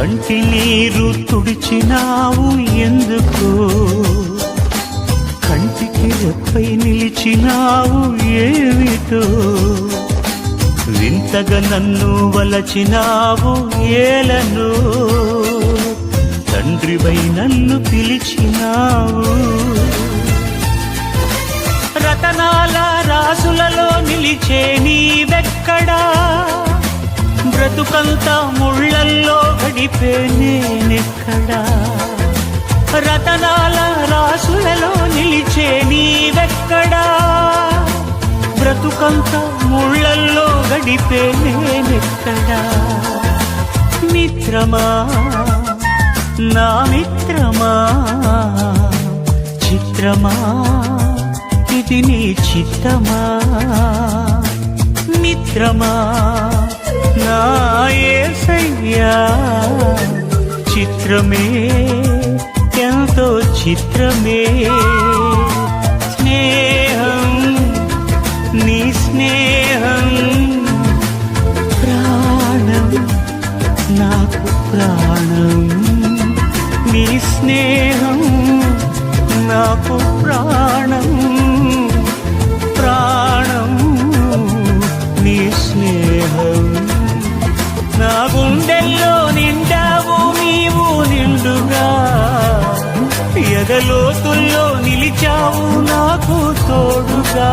కంటి నీరు తుడిచినావు ఎందుకు? కంటికి రెప్పై నిలిచినావు ఏమిటో? వింతగా నన్ను వలచినావు ఏలను? తండ్రిపై నన్ను పిలిచినావు? రతనాల రాసులలో నిలిచే నీవెక్కడా? బ్రతుకంతా ముళ్ళల్లో గడిపే నేనెక్కడా రతనాల రాసులలో నిలిచే నీవెక్కడా? బ్రతుకంతా ముళ్ళల్లో గడిపే నేనెక్కడా మిత్రమా? నా మిత్రమా? చిత్రమా? ఇది నీ చిత్తమా? మిత్రమా? నా యా చిత్రమే ఎంతో చిత్రమే. స్నేహం నీ స్నేహం ప్రాణం నాకు ప్రాణం. నీ స్నేహం నాకు ఎదలోతుల్లో నిలిచావు నాకు తోడుగా.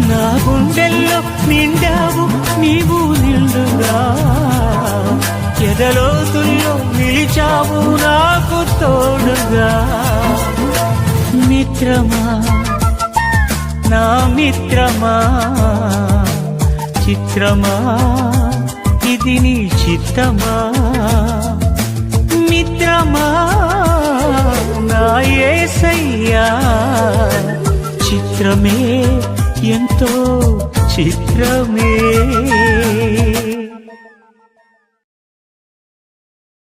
నా గుండెల్లో నిండావు నీవు నిండుగా. ఎదలోతుల్లో నిలిచావు నాకు తోడుగా. మిత్రమా నా మిత్రమా చిత్రమా ఇది నీ చిత్తమా? చిత్రమే ఎంతో చిత్రమే.